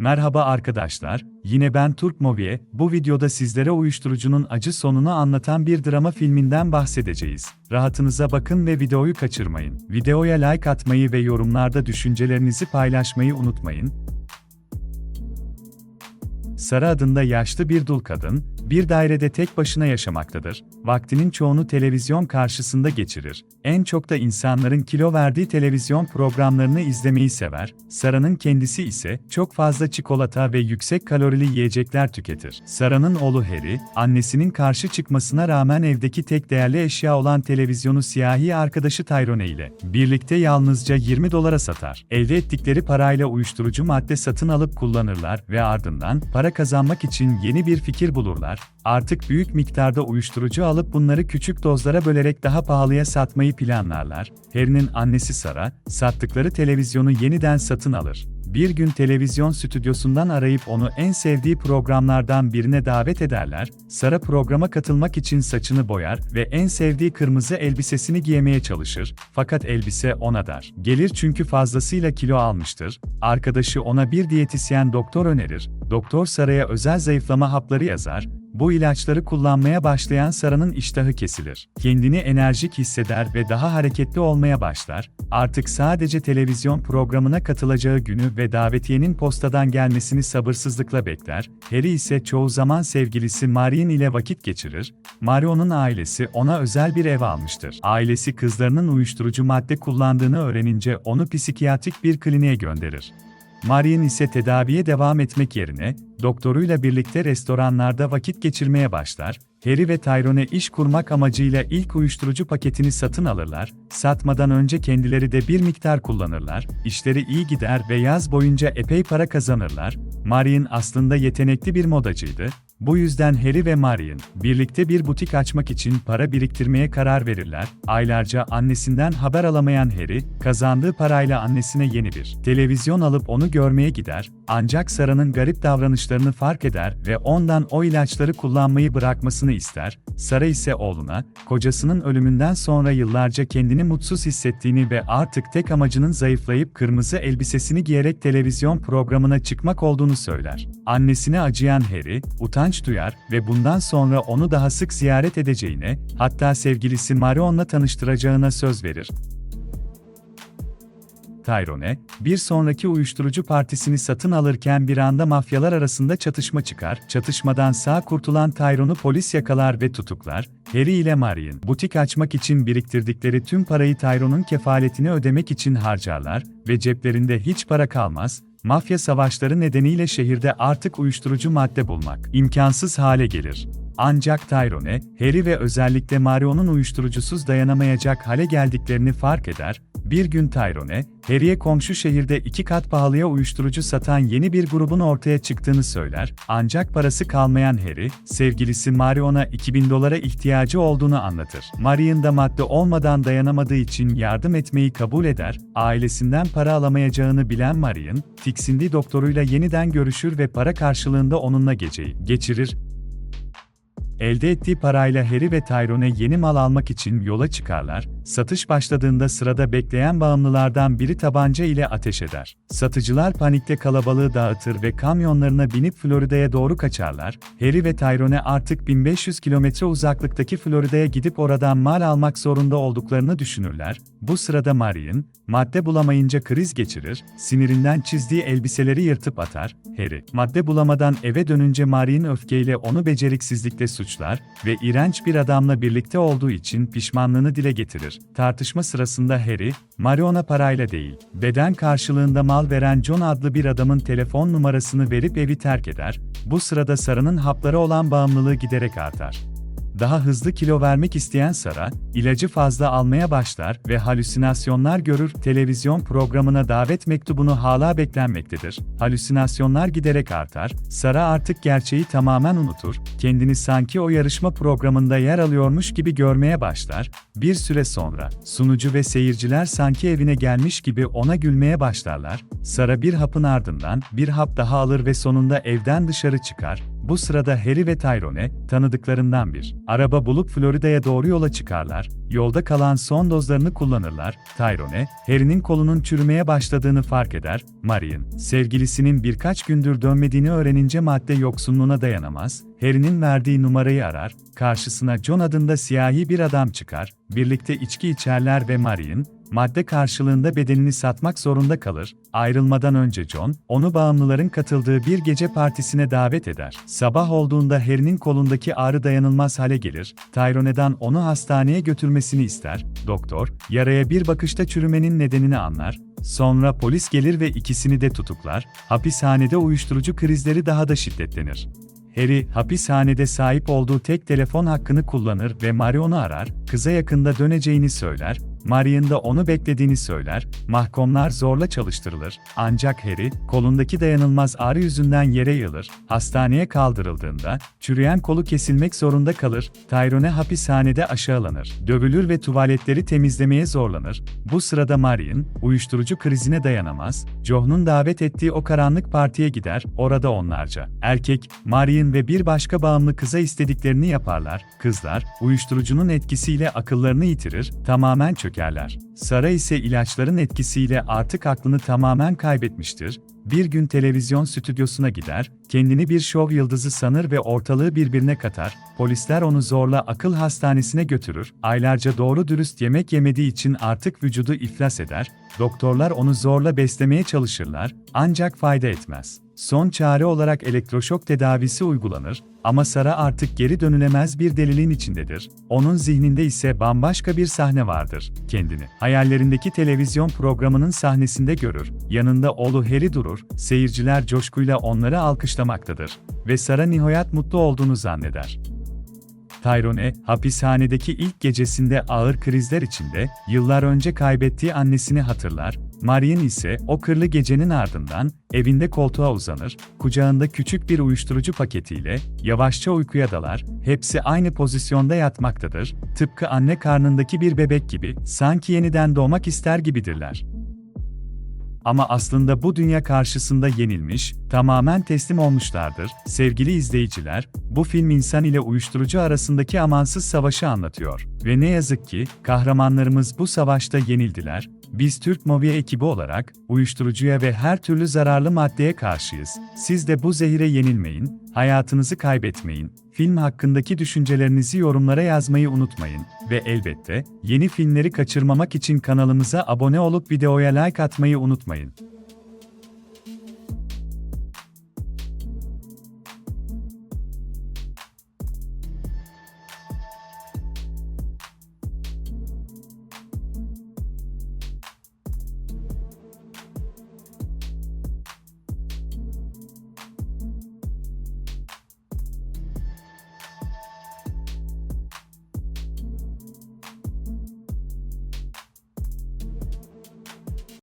Merhaba arkadaşlar, yine ben Turk Movie. Bu videoda sizlere uyuşturucunun acı sonunu anlatan bir drama filminden bahsedeceğiz. Rahatınıza bakın ve videoyu kaçırmayın. Videoya like atmayı ve yorumlarda düşüncelerinizi paylaşmayı unutmayın. Sara adında yaşlı bir dul kadın, bir dairede tek başına yaşamaktadır. Vaktinin çoğunu televizyon karşısında geçirir. En çok da insanların kilo verdiği televizyon programlarını izlemeyi sever. Sara'nın kendisi ise çok fazla çikolata ve yüksek kalorili yiyecekler tüketir. Sara'nın oğlu Harry, annesinin karşı çıkmasına rağmen evdeki tek değerli eşya olan televizyonu siyahi arkadaşı Tyrone ile birlikte yalnızca 20 dolara satar. Elde ettikleri parayla uyuşturucu madde satın alıp kullanırlar ve ardından para kazanmak için yeni bir fikir bulurlar. Artık büyük miktarda uyuşturucu alıp bunları küçük dozlara bölerek daha pahalıya satmayı planlarlar. Harry'nin annesi Sara, sattıkları televizyonu yeniden satın alır. Bir gün televizyon stüdyosundan arayıp onu en sevdiği programlardan birine davet ederler. Sara programa katılmak için saçını boyar ve en sevdiği kırmızı elbisesini giymeye çalışır. Fakat elbise ona dar. Gelir çünkü fazlasıyla kilo almıştır. Arkadaşı ona bir diyetisyen doktor önerir. Doktor Sara'ya özel zayıflama hapları yazar. Bu ilaçları kullanmaya başlayan Sara'nın iştahı kesilir. Kendini enerjik hisseder ve daha hareketli olmaya başlar. Artık sadece televizyon programına katılacağı günü ve davetiyenin postadan gelmesini sabırsızlıkla bekler. Harry ise çoğu zaman sevgilisi Marion ile vakit geçirir. Marion'un ailesi ona özel bir ev almıştır. Ailesi kızlarının uyuşturucu madde kullandığını öğrenince onu psikiyatrik bir kliniğe gönderir. Marion ise tedaviye devam etmek yerine, doktoruyla birlikte restoranlarda vakit geçirmeye başlar, Harry ve Tyrone iş kurmak amacıyla ilk uyuşturucu paketini satın alırlar, satmadan önce kendileri de bir miktar kullanırlar, işleri iyi gider ve yaz boyunca epey para kazanırlar. Marion aslında yetenekli bir modacıydı, bu yüzden Harry ve Marion, birlikte bir butik açmak için para biriktirmeye karar verirler. Aylarca annesinden haber alamayan Harry, kazandığı parayla annesine yeni bir televizyon alıp onu görmeye gider. Ancak Sara'nın garip davranışlarını fark eder ve ondan o ilaçları kullanmayı bırakmasını ister. Sara ise oğluna, kocasının ölümünden sonra yıllarca kendini mutsuz hissettiğini ve artık tek amacının zayıflayıp kırmızı elbisesini giyerek televizyon programına çıkmak olduğunu söyler. Annesine acıyan Harry, utanç duyar ve bundan sonra onu daha sık ziyaret edeceğine, hatta sevgilisi Marion'la tanıştıracağına söz verir. Tyrone, bir sonraki uyuşturucu partisini satın alırken bir anda mafyalar arasında çatışma çıkar. Çatışmadan sağ kurtulan Tyrone'u polis yakalar ve tutuklar. Harry ile Marion, butik açmak için biriktirdikleri tüm parayı Tyrone'un kefaletini ödemek için harcarlar ve ceplerinde hiç para kalmaz. Mafya savaşları nedeniyle şehirde artık uyuşturucu madde bulmak imkansız hale gelir. Ancak Tyrone, Harry ve özellikle Marion'un uyuşturucusuz dayanamayacak hale geldiklerini fark eder. Bir gün Tyrone, Harry'e komşu şehirde iki kat pahalıya uyuşturucu satan yeni bir grubun ortaya çıktığını söyler. Ancak parası kalmayan Harry, sevgilisi Marion'a 2000 dolara ihtiyacı olduğunu anlatır. Marion da madde olmadan dayanamadığı için yardım etmeyi kabul eder. Ailesinden para alamayacağını bilen Marion, tiksindiği doktoruyla yeniden görüşür ve para karşılığında onunla geceyi geçirir. Elde ettiği parayla Harry ve Tyrone yeni mal almak için yola çıkarlar. Satış başladığında sırada bekleyen bağımlılardan biri tabanca ile ateş eder. Satıcılar panikte kalabalığı dağıtır ve kamyonlarına binip Florida'ya doğru kaçarlar. Harry ve Tyrone artık 1500 kilometre uzaklıktaki Florida'ya gidip oradan mal almak zorunda olduklarını düşünürler. Bu sırada Marion, madde bulamayınca kriz geçirir, sinirinden çizdiği elbiseleri yırtıp atar. Harry, madde bulamadan eve dönünce Marion öfkeyle onu beceriksizlikle suçlar ve iğrenç bir adamla birlikte olduğu için pişmanlığını dile getirir. Tartışma sırasında Harry, Marion'a parayla değil, beden karşılığında mal veren John adlı bir adamın telefon numarasını verip evi terk eder. Bu sırada Sara'nın haplara olan bağımlılığı giderek artar. Daha hızlı kilo vermek isteyen Sara, ilacı fazla almaya başlar ve halüsinasyonlar görür. Televizyon programına davet mektubunu hala beklenmektedir. Halüsinasyonlar giderek artar. Sara artık gerçeği tamamen unutur. Kendini sanki o yarışma programında yer alıyormuş gibi görmeye başlar. Bir süre sonra sunucu ve seyirciler sanki evine gelmiş gibi ona gülmeye başlarlar. Sara bir hapın ardından bir hap daha alır ve sonunda evden dışarı çıkar. Bu sırada Harry ve Tyrone, tanıdıklarından bir araba bulup Florida'ya doğru yola çıkarlar, yolda kalan son dozlarını kullanırlar. Tyrone, Harry'nin kolunun çürümeye başladığını fark eder, Marion, sevgilisinin birkaç gündür dönmediğini öğrenince madde yoksunluğuna dayanamaz, Harry'nin verdiği numarayı arar, karşısına John adında siyahi bir adam çıkar, birlikte içki içerler ve Marion, madde karşılığında bedenini satmak zorunda kalır. Ayrılmadan önce John, onu bağımlıların katıldığı bir gece partisine davet eder. Sabah olduğunda Harry'nin kolundaki ağrı dayanılmaz hale gelir. Tyrone'dan onu hastaneye götürmesini ister. Doktor, yaraya bir bakışta çürümenin nedenini anlar. Sonra polis gelir ve ikisini de tutuklar. Hapishanede uyuşturucu krizleri daha da şiddetlenir. Harry, hapishanede sahip olduğu tek telefon hakkını kullanır ve Marion'u arar, kıza yakında döneceğini söyler, Marion da onu beklediğini söyler, mahkumlar zorla çalıştırılır, ancak Harry, kolundaki dayanılmaz ağrı yüzünden yere yığılır, hastaneye kaldırıldığında, çürüyen kolu kesilmek zorunda kalır, Tyrone hapishanede aşağılanır, dövülür ve tuvaletleri temizlemeye zorlanır, bu sırada Marion, uyuşturucu krizine dayanamaz, John'un davet ettiği o karanlık partiye gider, orada onlarca, erkek, Marion ve bir başka bağımlı kıza istediklerini yaparlar, kızlar, uyuşturucunun etkisiyle akıllarını yitirir, tamamen çökerler. Sara ise ilaçların etkisiyle artık aklını tamamen kaybetmiştir. Bir gün televizyon stüdyosuna gider, kendini bir şov yıldızı sanır ve ortalığı birbirine katar. Polisler onu zorla akıl hastanesine götürür. Aylarca doğru dürüst yemek yemediği için artık vücudu iflas eder. Doktorlar onu zorla beslemeye çalışırlar, ancak fayda etmez. Son çare olarak elektroşok tedavisi uygulanır ama Sara artık geri dönülemez bir deliliğin içindedir. Onun zihninde ise bambaşka bir sahne vardır. Kendini hayallerindeki televizyon programının sahnesinde görür. Yanında oğlu Harry durur. Seyirciler coşkuyla onları alkışlamaktadır ve Sara nihayet mutlu olduğunu zanneder. Tyrone, hapishanedeki ilk gecesinde ağır krizler içinde, yıllar önce kaybettiği annesini hatırlar, Marion ise o kırlı gecenin ardından evinde koltuğa uzanır, kucağında küçük bir uyuşturucu paketiyle yavaşça uykuya dalar, hepsi aynı pozisyonda yatmaktadır, tıpkı anne karnındaki bir bebek gibi, sanki yeniden doğmak ister gibidirler. Ama aslında bu dünya karşısında yenilmiş, tamamen teslim olmuşlardır. Sevgili izleyiciler, bu film insan ile uyuşturucu arasındaki amansız savaşı anlatıyor. Ve ne yazık ki, kahramanlarımız bu savaşta yenildiler. Biz Türk Movie ekibi olarak, uyuşturucuya ve her türlü zararlı maddeye karşıyız. Siz de bu zehire yenilmeyin, hayatınızı kaybetmeyin. Film hakkındaki düşüncelerinizi yorumlara yazmayı unutmayın ve elbette yeni filmleri kaçırmamak için kanalımıza abone olup videoya like atmayı unutmayın.